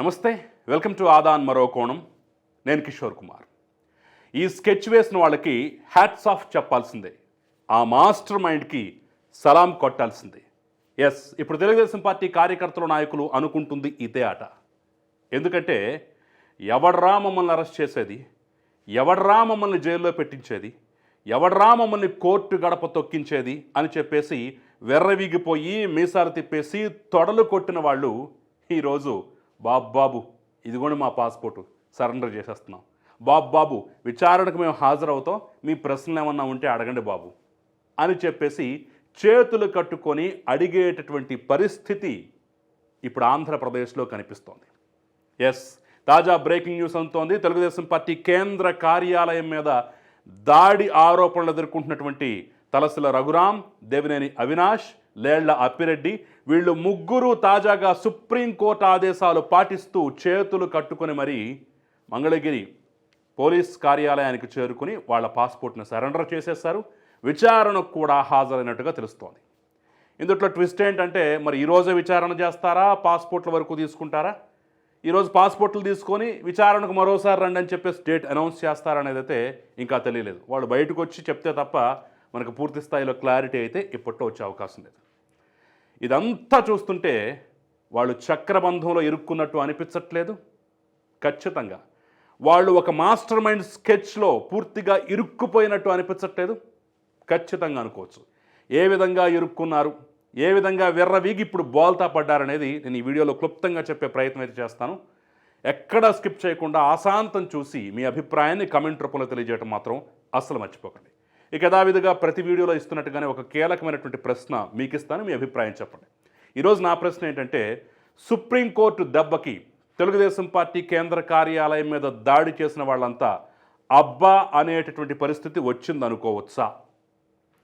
నమస్తే welcome to Aadan మరో కోణం. నేను కిషోర్ కుమార్. ఈ స్కెచ్ వేసిన వాళ్ళకి హ్యాట్స్ ఆఫ్ చెప్పాల్సిందే. ఆ మాస్టర్ మైండ్కి సలాం కొట్టాల్సిందే. ఎస్ ఇప్పుడు తెలుగుదేశం పార్టీ కార్యకర్తలు నాయకులు అనుకుంటుంది ఇదే ఆట. ఎందుకంటే ఎవడరా మమ్మల్ని అరెస్ట్ చేసేది? ఎవడరా మమ్మల్ని జైల్లో పెట్టించేది? ఎవడరా మమ్మల్ని కోర్టు గడప తొక్కించేది? అని చెప్పేసి వెర్రవీగిపోయి మీసాలు తిప్పేసి తొడలు కొట్టిన వాళ్ళు ఈరోజు బాబు బాబు ఇదిగోండి మా పాస్పోర్టు సరెండర్ చేసేస్తున్నాం. బాబు బాబు విచారణకు మేము హాజరవుతాం మీ ప్రశ్నలు ఏమన్నా ఉంటే అడగండి బాబు అని చెప్పేసి చేతులు కట్టుకొని అడిగేటటువంటి పరిస్థితి ఇప్పుడు ఆంధ్రప్రదేశ్లో కనిపిస్తోంది. ఎస్ తాజా బ్రేకింగ్ న్యూస్ అంతోంది తెలుగుదేశం పార్టీ కేంద్ర కార్యాలయం మీద దాడి ఆరోపణలు ఎదుర్కొంటున్నటువంటి తలసిల రఘురాం దేవినేని అవినాష్ లేళ్ళ అప్పిరెడ్డి వీళ్ళు ముగ్గురు తాజాగా సుప్రీంకోర్టు ఆదేశాలు పాటిస్తూ చేతులు కట్టుకొని మరీ మంగళగిరి పోలీస్ కార్యాలయానికి చేరుకుని వాళ్ళ పాస్పోర్ట్ను సరెండర్ చేసేశారు. విచారణకు కూడా హాజరైనట్టుగా తెలుస్తోంది. ఇందుట్లో ట్విస్ట్ ఏంటంటే మరి ఈరోజే విచారణ చేస్తారా? పాస్పోర్ట్ల వరకు తీసుకుంటారా? ఈరోజు పాస్పోర్ట్లు తీసుకొని విచారణకు మరోసారి రండి అని చెప్పేసి డేట్ అనౌన్స్ చేస్తారనేది అయితే ఇంకా తెలియలేదు. వాళ్ళు బయటకు వచ్చి చెప్తే తప్ప మనకు పూర్తి స్థాయిలో క్లారిటీ అయితే ఇప్పట్లో వచ్చే అవకాశం లేదు. ఇదంతా చూస్తుంటే వాళ్ళు చక్రబంధంలో ఇరుక్కున్నట్టు అనిపించట్లేదు. ఖచ్చితంగా. వాళ్ళు ఒక మాస్టర్ మైండ్ స్కెచ్లో పూర్తిగా ఇరుక్కుపోయినట్టు అనిపించట్లేదు. ఖచ్చితంగా అనుకోవచ్చు. ఏ విధంగా ఇరుక్కున్నారు? ఏ విధంగా వెర్రవీగి ఇప్పుడు బోల్తా పడ్డారనేది నేను ఈ వీడియోలో క్లుప్తంగా చెప్పే ప్రయత్నం అయితే చేస్తాను. ఎక్కడా స్కిప్ చేయకుండా ఆశాంతం చూసి మీ అభిప్రాయాన్ని కమెంట్ రూపంలో తెలియజేయడం మాత్రం అస్సలు మర్చిపోకండి. ఇక యథావిధిగా ప్రతి వీడియోలో ఇస్తున్నట్టుగానే ఒక కీలకమైనటువంటి ప్రశ్న మీకు ఇస్తాను మీ అభిప్రాయం చెప్పండి. ఈరోజు నా ప్రశ్న ఏంటంటే సుప్రీంకోర్టు దెబ్బకి తెలుగుదేశం పార్టీ కేంద్ర కార్యాలయం మీద దాడి చేసిన వాళ్ళంతా అబ్బా అనేటటువంటి పరిస్థితి వచ్చిందనుకోవచ్చా?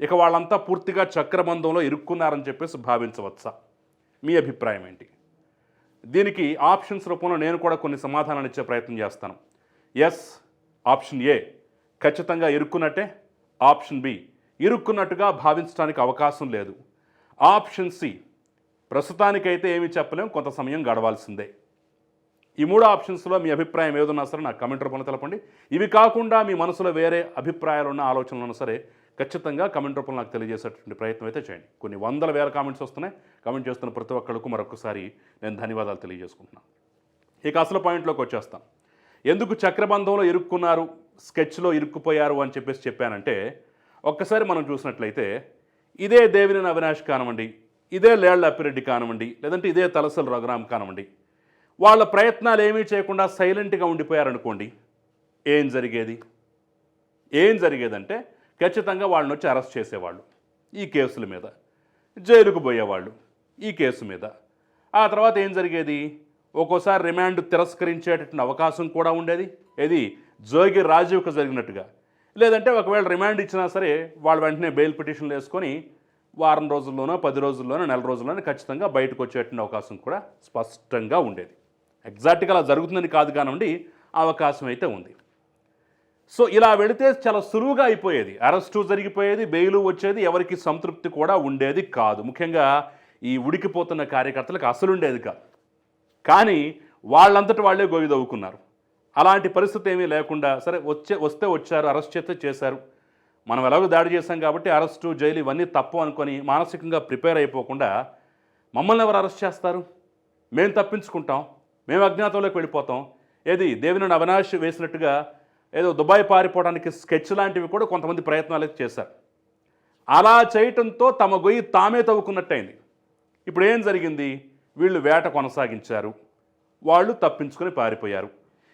ఇక వాళ్ళంతా పూర్తిగా చక్రబంధంలో ఇరుక్కున్నారని చెప్పేసి భావించవచ్చా? మీ అభిప్రాయం ఏంటి? దీనికి ఆప్షన్స్ రూపంలో నేను కూడా కొన్ని సమాధానాలు ఇచ్చే ప్రయత్నం చేస్తాను. ఎస్ ఆప్షన్ ఏ ఖచ్చితంగా ఇరుక్కున్నట్టే. ఆప్షన్ బి ఇరుక్కున్నట్టుగా భావించడానికి అవకాశం లేదు. ఆప్షన్ సి ప్రస్తుతానికైతే ఏమీ చెప్పలేం కొంత సమయం గడవాల్సిందే. ఈ మూడు ఆప్షన్స్లో మీ అభిప్రాయం ఏదన్నా సరే నాకు కమెంట్ రూపంలో తెలపండి. ఇవి కాకుండా మీ మనసులో వేరే అభిప్రాయాలు ఉన్న ఆలోచనలు ఉన్నా సరే ఖచ్చితంగా కమెంట్ రూపంలో నాకు తెలియజేసేటువంటి ప్రయత్నం అయితే చేయండి. కొన్ని వందల వేల కామెంట్స్ వస్తున్నాయి. కామెంట్ చేస్తున్న ప్రతి ఒక్కరికి మరొకసారి నేను ధన్యవాదాలు తెలియజేసుకుంటున్నాను. ఇక అసలు పాయింట్లోకి వచ్చేస్తాను ఎందుకు చక్రబంధంలో ఇరుక్కున్నారు? స్కెచ్లో ఇరుక్కుపోయారు అని చెప్పేసి చెప్పానంటే ఒక్కసారి మనం చూసినట్లయితే ఇదే దేవినేని అవినాష్ కానివ్వండి ఇదే లేళ్ళ అప్పిరెడ్డి కానివ్వండి లేదంటే ఇదే తలసలు రఘురామ్ కానివ్వండి వాళ్ళ ప్రయత్నాలు ఏమీ చేయకుండా సైలెంట్గా ఉండిపోయారనుకోండి ఏం జరిగేది? ఏం జరిగేదంటే ఖచ్చితంగా వాళ్ళని వచ్చి అరెస్ట్ చేసేవాళ్ళు ఈ కేసుల మీద. జైలుకు పోయేవాళ్ళు ఈ కేసు మీద. ఆ తర్వాత ఏం జరిగేది? ఒక్కోసారి రిమాండ్ తిరస్కరించేటటువంటి అవకాశం కూడా ఉండేది. ఏది? జోగి రాజీవ్కు జరిగినట్టుగా. లేదంటే ఒకవేళ రిమాండ్ ఇచ్చినా సరే వాళ్ళు వెంటనే బెయిల్ పిటిషన్లు వేసుకొని వారం రోజుల్లోనో పది రోజుల్లోనో నెల రోజుల్లోనో ఖచ్చితంగా బయటకు వచ్చేటువంటి అవకాశం కూడా స్పష్టంగా ఉండేది. ఎగ్జాక్ట్గా అలా జరుగుతుందని కాదు కానివ్వండి అవకాశం అయితే ఉంది. సో ఇలా వెళితే చాలా సులువుగా అయిపోయేది. అరెస్టు జరిగిపోయేది బెయిలు వచ్చేది ఎవరికి సంతృప్తి కూడా ఉండేది కాదు. ముఖ్యంగా ఈ ఉడికిపోతున్న కార్యకర్తలకు అసలు ఉండేది కాదు. కానీ వాళ్ళంతటి వాళ్ళే గోవిదవ్వుకున్నారు అలాంటి పరిస్థితి ఏమీ లేకుండా సరే వచ్చే వస్తే వచ్చారు అరెస్ట్ చేస్తే చేశారు. మనం ఎలాగో దాడి చేశాం కాబట్టి అరెస్టు జైలు ఇవన్నీ తప్పు అనుకొని మానసికంగా ప్రిపేర్ అయిపోకుండా మమ్మల్ని ఎవరు అరెస్ట్ చేస్తారు? మేము తప్పించుకుంటాం మేము అజ్ఞాతంలోకి వెళ్ళిపోతాం. ఏది దేవినేని అవినాష్ వేసినట్టుగా ఏదో దుబాయ్ పారిపోవడానికి స్కెచ్ లాంటివి కూడా కొంతమంది ప్రయత్నాలు చేశారు. అలా చేయటంతో తమ గొయ్యి తామే తవ్వుకున్నట్టయింది. ఇప్పుడు ఏం జరిగింది? వీళ్ళు వేట కొనసాగించారు. వాళ్ళు తప్పించుకొని పారిపోయారు.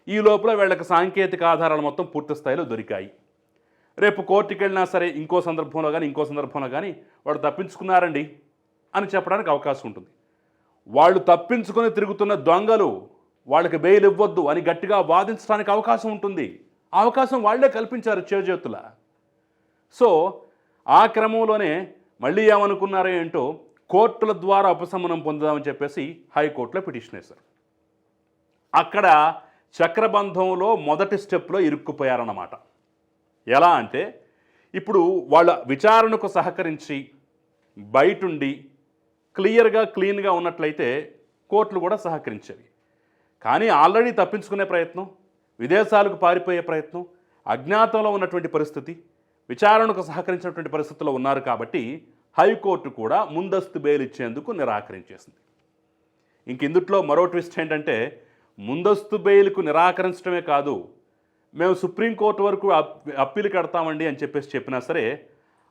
ఈ లోపల వీళ్ళకి సాంకేతిక ఆధారాలు మొత్తం పూర్తి స్థాయిలో దొరికాయి. రేపు కోర్టుకి వెళ్ళినా సరే ఇంకో సందర్భంలో కానీ ఇంకో సందర్భంలో కానీ వాడు తప్పించుకున్నారండి అని చెప్పడానికి అవకాశం ఉంటుంది. వాళ్ళు తప్పించుకొని తిరుగుతున్న దొంగలు వాళ్ళకి బెయిల్ ఇవ్వద్దు అని గట్టిగా వాదించడానికి అవకాశం ఉంటుంది. అవకాశం వాళ్ళే కల్పించారు చేజేతుల. సో ఆ క్రమంలోనే మళ్ళీ ఏమనుకున్నారో ఏంటో కోర్టుల ద్వారా ఉపశమనం పొందుదామని చెప్పేసి హైకోర్టులో పిటిషన్ వేశారు. అక్కడ చక్రబంధంలో మొదటి స్టెప్లో ఇరుక్కుపోయారన్నమాట. ఎలా అంటే ఇప్పుడు వాళ్ళ విచారణకు సహకరించి బయటుండి క్లియర్గా క్లీన్గా ఉన్నట్లయితే కోర్టులు కూడా సహకరించేవి. కానీ ఆల్రెడీ తప్పించుకునే ప్రయత్నం విదేశాలకు పారిపోయే ప్రయత్నం అజ్ఞాతంలో ఉన్నటువంటి పరిస్థితి విచారణకు సహకరించినటువంటి పరిస్థితుల్లో ఉన్నారు కాబట్టి హైకోర్టు కూడా ముందస్తు బెయిల్ ఇచ్చేందుకు నిరాకరించేసింది. ఇంక ఇందుట్లో మరో ట్విస్ట్ ఏంటంటే ముందస్తు బెయిల్కు నిరాకరించడమే కాదు మేము సుప్రీంకోర్టు వరకు అప్- అప్పీలు కడతామండి అని చెప్పేసి చెప్పినా సరే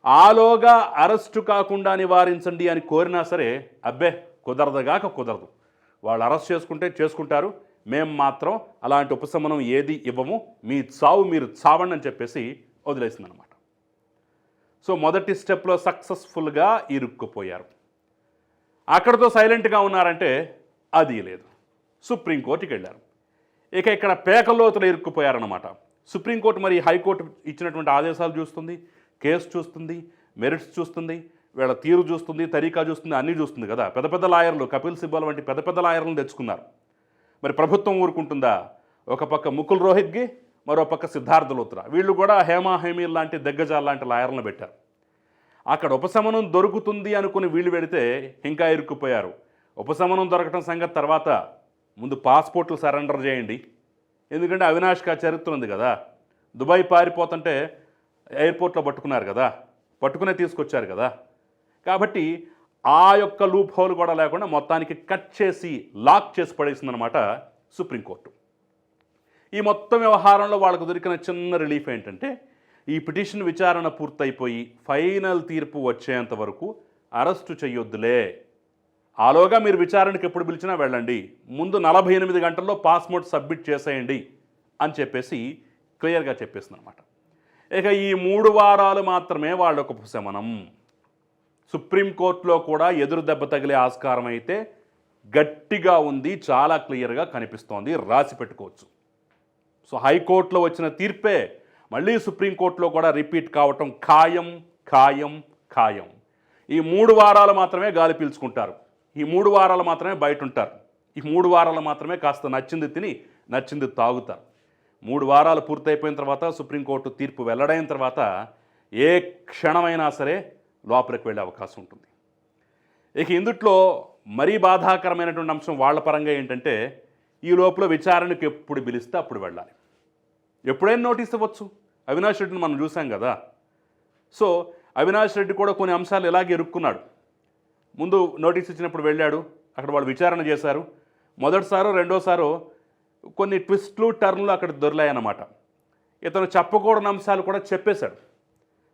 ఆలోగా అరెస్టు కాకుండా నివారించండి అని కోరినా సరే అబ్బే కుదరదుగాక కుదరదు. వాళ్ళు అరెస్ట్ చేసుకుంటే చేసుకుంటారు మేము మాత్రం అలాంటి ఉపశమనం ఏది ఇవ్వము మీ చావు మీరు చావండి అని చెప్పేసి వదిలేసిందనమాట సో మొదటి స్టెప్లో సక్సెస్ఫుల్గా ఇరుక్కుపోయారు. అక్కడతో సైలెంట్గా ఉన్నారంటే అది లేదు. సుప్రీంకోర్టుకి వెళ్ళారు ఇక ఇక్కడ పేకల్లోతులు ఇరుక్కుపోయారన్నమాట. సుప్రీంకోర్టు మరి హైకోర్టు ఇచ్చినటువంటి ఆదేశాలు చూస్తుంది కేసు చూస్తుంది మెరిట్స్ చూస్తుంది వీళ్ళ తీరు చూస్తుంది తరీకా చూస్తుంది అన్నీ చూస్తుంది కదా. పెద్ద పెద్ద లాయర్లు కపిల్ సిబ్బల్ వంటి పెద్ద పెద్ద లాయర్లను తెచ్చుకున్నారు. మరి ప్రభుత్వం ఊరుకుంటుందా? ఒక పక్క ముకుల్ రోహిత్కి మరో పక్క సిద్ధార్థ లోత్రా. వీళ్ళు కూడా హేమా హేమీల్ లాంటి దగ్గజాల్ లాంటి లాయర్లను పెట్టారు. అక్కడ ఉపశమనం దొరుకుతుంది అనుకుని వీళ్ళు పెడితే ఇంకా ఇరుక్కుపోయారు. ఉపశమనం దొరకటం సంగతి తర్వాత ముందు పాస్పోర్ట్లు సరెండర్ చేయండి. ఎందుకంటే అవినాష్కి ఆ చరిత్ర ఉంది కదా. దుబాయ్ పారిపోతుంటే ఎయిర్పోర్ట్లో పట్టుకున్నారు కదా. పట్టుకునే తీసుకొచ్చారు కదా. కాబట్టి ఆ యొక్క లూప్ హోల్ కూడా లేకుండా మొత్తానికి కట్ చేసి లాక్ చేసి పడేసిందనమాట సుప్రీంకోర్టు. ఈ మొత్తం వ్యవహారంలో వాళ్ళకు దొరికిన చిన్న రిలీఫ్ ఏంటంటే ఈ పిటిషన్ విచారణ పూర్తయిపోయి ఫైనల్ తీర్పు వచ్చేంత వరకు అరెస్టు చేయొద్దులే ఆలోగా మీరు విచారణకు ఎప్పుడు పిలిచినా వెళ్ళండి. ముందు నలభై ఎనిమిది గంటల్లో పాస్పోర్ట్ సబ్మిట్ చేసేయండి అని చెప్పేసి క్లియర్గా చెప్పేసింది అనమాట ఇక ఈ మూడు వారాలు మాత్రమే వాళ్ళకు ఉపశమనం. సుప్రీంకోర్టులో కూడా ఎదురు దెబ్బ తగిలే ఆస్కారం అయితే గట్టిగా ఉంది చాలా క్లియర్గా కనిపిస్తోంది రాసి పెట్టుకోవచ్చు. సో హైకోర్టులో వచ్చిన తీర్పే మళ్ళీ సుప్రీంకోర్టులో కూడా రిపీట్ కావటం ఖాయం ఖాయం ఖాయం. ఈ మూడు వారాలు మాత్రమే గాలి పీల్చుకుంటారు. ఈ మూడు వారాలు మాత్రమే బయట ఉంటారు ఈ మూడు వారాలు మాత్రమే కాస్త నచ్చింది తిని నచ్చింది తాగుతారు. మూడు వారాలు పూర్తయిపోయిన తర్వాత సుప్రీంకోర్టు తీర్పు వెల్లడైన తర్వాత ఏ క్షణమైనా సరే లోపలికి వెళ్ళే అవకాశం ఉంటుంది. ఇక ఇందుట్లో మరీ బాధాకరమైనటువంటి అంశం వాళ్ళ పరంగా ఏంటంటే ఈ లోపల విచారణకు ఎప్పుడు పిలిస్తే అప్పుడు వెళ్ళాలి. ఎప్పుడైనా నోటీస్ ఇవ్వచ్చు. అవినాష్ రెడ్డిని మనం చూసాం కదా. సో అవినాష్ రెడ్డి కూడా కొన్ని అంశాలు ఇలాగే ఇరుక్కున్నాడు. ముందు నోటీస్ ఇచ్చినప్పుడు వెళ్ళాడు. అక్కడ వాళ్ళు విచారణ చేశారు. మొదటిసారో రెండోసారో కొన్ని ట్విస్ట్లు టర్న్లు అక్కడ దొరిలాయన్నమాట. ఇతను చెప్పకూడని అంశాలు కూడా చెప్పేశాడు.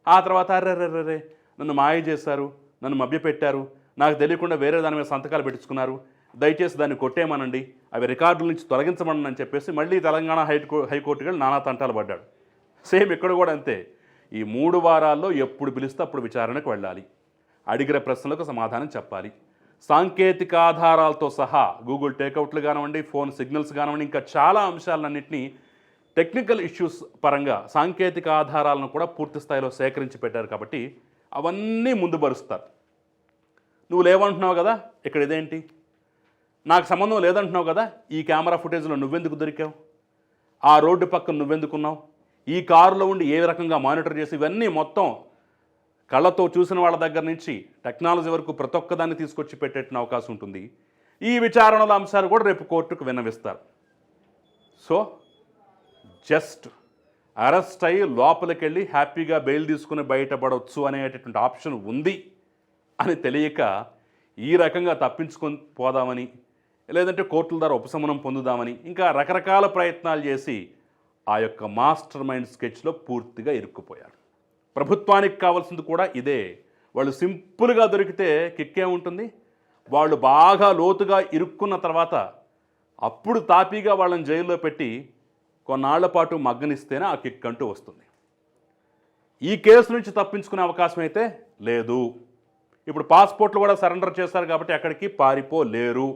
ఆ తర్వాత అర్రెర్రెర్రే నన్ను మాయ చేశారు నన్ను మభ్యపెట్టారు నాకు తెలియకుండా వేరే దాని మీద సంతకాలు పెట్టించుకున్నారు దయచేసి దాన్ని కొట్టేయమనండి. అవి రికార్డుల నుంచి తొలగించమనని అని చెప్పేసి మళ్ళీ తెలంగాణ హైకో హైకోర్టుకి వెళ్ళి నానా తంటాలు పడ్డాడు. సేమ్ ఇక్కడ కూడా అంతే. ఈ మూడు వారాల్లో ఎప్పుడు పిలిస్తే అప్పుడు విచారణకు వెళ్ళాలి. అడిగిన ప్రశ్నలకు సమాధానం చెప్పాలి. సాంకేతిక ఆధారాలతో సహా గూగుల్ టేకౌట్లు కానివ్వండి ఫోన్ సిగ్నల్స్ కానివ్వండి ఇంకా చాలా అంశాలన్నింటినీ టెక్నికల్ ఇష్యూస్ పరంగా సాంకేతిక ఆధారాలను కూడా పూర్తి స్థాయిలో సేకరించి పెట్టారు కాబట్టి అవన్నీ ముందు పరుస్తారు నువ్వు లేవంటున్నావు కదా ఇక్కడ ఇదేంటి? నాకు సంబంధం లేదంటున్నావు కదా ఈ కెమెరా ఫుటేజ్లో నువ్వెందుకు దొరికావు? ఆ రోడ్డు పక్కన నువ్వెందుకున్నావు? ఈ కారులో ఉండి ఏ రకంగా మానిటర్ చేసి ఇవన్నీ మొత్తం కళ్ళతో చూసిన వాళ్ళ దగ్గర నుంచి టెక్నాలజీ వరకు ప్రతి ఒక్కదాన్ని తీసుకొచ్చి పెట్టేట్టిన అవకాశం ఉంటుంది. ఈ విచారణల అంశాలు కూడా రేపు కోర్టుకు విన్నవిస్తారు. సో జస్ట్ అరెస్ట్ అయ్యి లోపలికి వెళ్ళి హ్యాపీగా బెయిల్ తీసుకుని బయటపడవచ్చు అనేటటువంటి ఆప్షన్ ఉంది అని తెలియక ఈ రకంగా తప్పించుకొని పోదామని లేదంటే కోర్టుల ద్వారా ఉపశమనం పొందుదామని ఇంకా రకరకాల ప్రయత్నాలు చేసి ఆ యొక్క మాస్టర్ మైండ్ స్కెచ్లో పూర్తిగా ఇరుక్కుపోయారు. ప్రభుత్వానికి కావాల్సింది కూడా ఇదే. వాళ్ళు సింపుల్గా దొరికితే కిక్కే ఉంటుంది. వాళ్ళు బాగా లోతుగా ఇరుక్కున్న తర్వాత అప్పుడు తాపీగా వాళ్ళని జైల్లో పెట్టి కొన్నాళ్ళ పాటు మగ్గనిస్తేనే ఆ కిక్ అంటూ వస్తుంది. ఈ కేసు నుంచి తప్పించుకునే అవకాశం అయితే లేదు. ఇప్పుడు పాస్పోర్ట్లు కూడా సరెండర్ చేశారు కాబట్టి అక్కడికి పారిపోలేరు.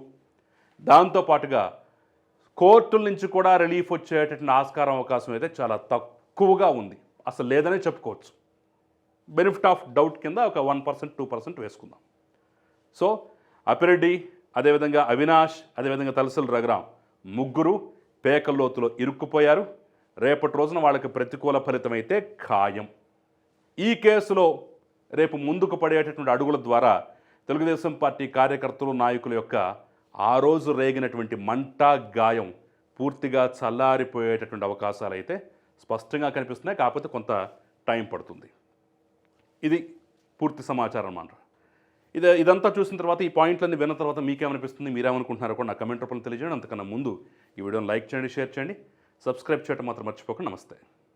దాంతోపాటుగా కోర్టుల నుంచి కూడా రిలీఫ్ వచ్చేటటువంటి ఆస్కారం అవకాశం అయితే చాలా తక్కువగా ఉంది. అసలు లేదనే చెప్పుకోవచ్చు. బెనిఫిట్ ఆఫ్ డౌట్ కింద ఒక వన్ పర్సెంట్ టూ పర్సెంట్ వేసుకుందాం. సో అపిరెడ్డి అదేవిధంగా అవినాష్ అదేవిధంగా తలసలు రఘురాం ముగ్గురు పేకల్లోతులో ఇరుక్కుపోయారు. రేపటి రోజున వాళ్ళకి ప్రతికూల ఫలితం అయితే ఖాయం. ఈ కేసులో రేపు ముందుకు పడేటటువంటి అడుగుల ద్వారా తెలుగుదేశం పార్టీ కార్యకర్తలు నాయకుల యొక్క ఆ రోజు రేగినటువంటి మంట గాయం పూర్తిగా చల్లారిపోయేటటువంటి అవకాశాలు అయితే స్పష్టంగా కనిపిస్తున్నాయి. కాకపోతే కొంత టైం పడుతుంది. ఇది పూర్తి సమాచారం అన్నమాట ఇది ఇదంతా చూసిన తర్వాత ఈ పాయింట్లన్నీ విన్న తర్వాత మీకేమనిపిస్తుంది? మీరేమనుకుంటున్నారో కూడా నా కమెంట్ రూపంలో తెలియజేయండి. అంతకన్నా ముందు ఈ వీడియోని లైక్ చేయండి షేర్ చేయండి. సబ్స్క్రైబ్ చేయడం మాత్రం మర్చిపోకండి. నమస్తే.